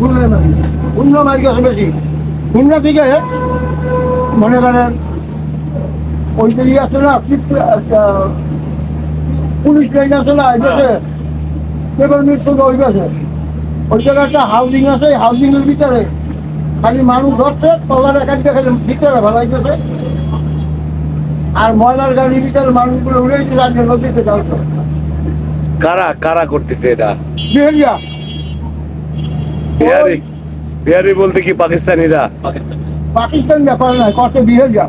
খুলনা মারি খুলনা মারি বেশি খুলনা থেকে মনে করেন ওই যে আছে না পুলিশ লাইন আছে না এই গেছে পেপার মিল শুধু ওই গেছে ওই জায়গায় একটা হাউজিং আছে হাউজিং এর ভিতরে খালি মানুষ ধরছে তলার একাধিক খালি ভিতরে ভালাই গেছে আর ময়লার গাড়ির ভিতরে মানুষগুলো উড়ে আর নদীতে যাচ্ছে কারা কারা করতেছে এটা? বিহেরিয়া। বিহারি বিহারি বলতে কি পাকিস্তানিরা? পাকিস্তান ব্যাপার কত বিহেরিয়া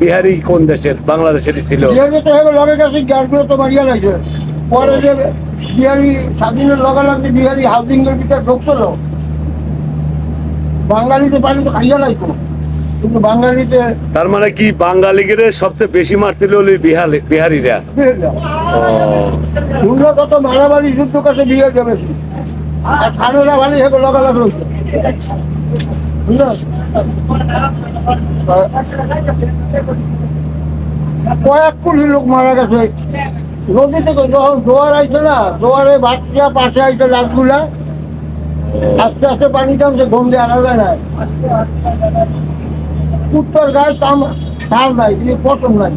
বিহারি কোন দেশের? বাংলাদেশেরই ছিল। বিহারি তো লগে গেছে গ্যাসগুলো তো মারিয়া লাগছে পরে যে বিহারি স্বাধীনের লগে লাগছে বিহারি হাউজিং এর ভিতরে ঢুকছিল। বাঙালিতে পানি তো খাইয়া লাগতো কিন্তু বাঙালিতে তার মানে কি বাঙালিদের সবচেয়ে বেশি মারছিল হলো বিহারি বিহারিরা? ও, তোমরা মারামারি যুদ্ধ কাছে বিয়ে যাবে আর ভালো লাগ কয়েক কোটি লোক মারা গেছে। নদী থেকে যখন জোয়ার আইছে না? জোয়ারে বাচ্চা পাশে আইছে লাশগুলা। আস্তে আস্তে পানি টানছে দিয়ে আনা যায় না। উত্তর গায়ে তাম সার নাই এই পশম নাই।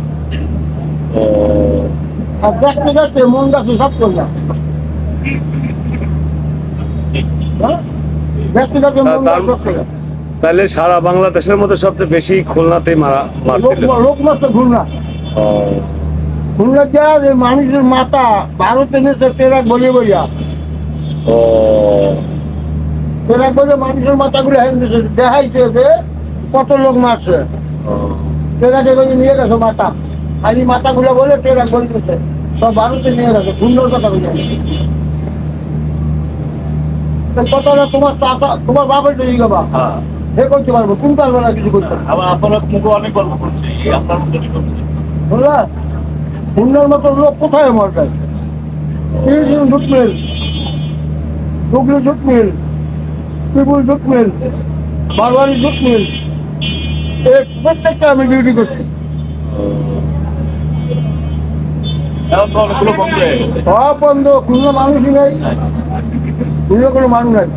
আর দেখতে দেখতে মন গাছে সব করলাম হ্যাঁ? দেখতে দেখতে মন গাছ সব করলাম তাহলে সারা বাংলাদেশের মধ্যে সবচেয়ে বেশি খুলনাতেই মারা মারছিল। লোক মাত্র খুলনা। ও, খুলনা যা যে মানুষের মাথা ভারতে নেছে তেরাক বলিয়ে বলিয়া। ও, তেরাক বলে মানুষের মাথাগুলো দেখাইছে যে কত লোক মারছে। করে নিয়ে গেছে মাথা। খালি মাথাগুলো বলে তেরাক বলতেছে। সব ভারতে নিয়ে গেছে খুলনার কথা বলে কথাটা তোমার তোমার বাপের তৈরি গবা হ্যাঁ। হে করতে পারব তুমি পারবে না কিছু করতে। আবার আপনারা মুখে অনেক গল্প করছে আপনার মতো করছে। বুঝলা খুলনার মতো লোক কোথায় আমার কাছে? তিরিশ jute mill. Dubli jute mill. Pipul jute mill. Barbari jute mill. প্রত্যেকটা আমি ডিউটি করছি এখন তো অনেকগুলো বন্ধ হয়ে গেছে সব বন্ধ খুলনা মানুষই নেই। খুলনা কোনো মানুষ নাই।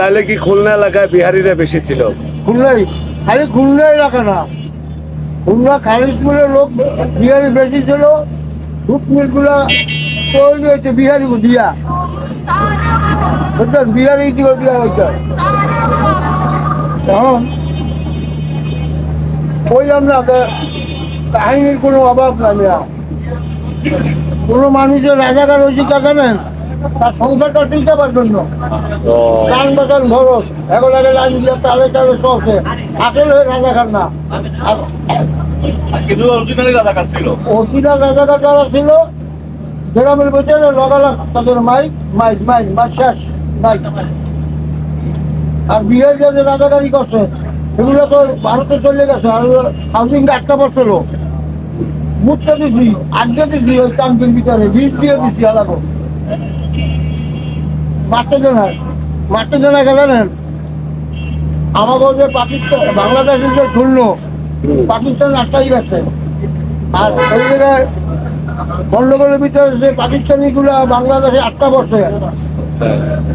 তাহলে কি খুলনা এলাকায় বিহারিরা বেশি ছিল? খুলনাই। খালি খুলনা এলাকা না। খুলনা খালিশপুরের লোক বিহারি বেশি ছিল। দুধ মিলগুলা তৈরি হয়েছে বিহারি দিয়া। বুঝলেন? বিহারি দিকে দিয়া হয়েছে এখন বললাম না কাহিনীর কোনো অভাব নাই নেয়া কোনো মানুষের রাজাকার হয়েছে তা জানেন তার সংসারটা টিকাবার জন্য। গান বাজান ভরস এখন আগে লাইন দিয়ে তালে তালে চলছে। আসলে রাজাকার না। আর কিন্তু অরিজিনালি রাজাকার অরিজিনাল রাজাকার যারা ছিল গ্রামের ভিতরে লগালাগ তাদের মাইক মাইক মাইক বাচ্চাস মাইক। আর বিয়ের যে রাজাকারি করছে। এগুলো তো ভারতে চলে গেছে আর হাউজিং আটকা মুখটা দিছি আগে দিছি ওই টাঙ্কির ভিতরে দিয়ে দিছি আলাদা পাকিস্তান শূন্য পাকিস্তান রাখছে আর বাংলাদেশে আটকা পড়ছে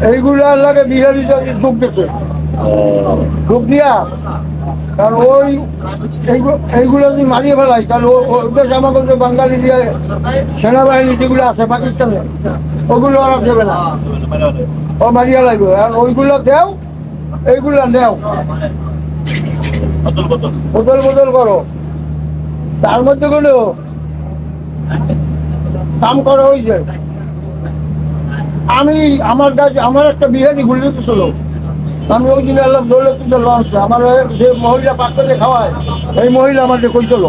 এইগুলা লাগে বিহারি যোগ দিচ্ছে যোগ দিয়া কারণ ওই এইগু- এইগুলো যদি মারিয়ে ফেলাই তাহলে ও- ও দেশ আমাকে যে বাঙালি দিয়ে সেনাবাহিনী যেগুলো আছে পাকিস্তানে ওগুলো ওরা দেবে না। ও মারিয়া লাগবে আর ওইগুলো দেও, এইগুলো নেও। বদল বদল করো। তার মধ্যে কোনো কাম করা হয়েছে। আমি, আমার কাছে, আমার একটা বিহারি গুলিত ছিল। আমি ওই দিন এলাম দৌলতপুর লঞ্চ আমার যে মহিলা পাত্রে খাওয়ায়, এই মহিলা আমাকে কইছিল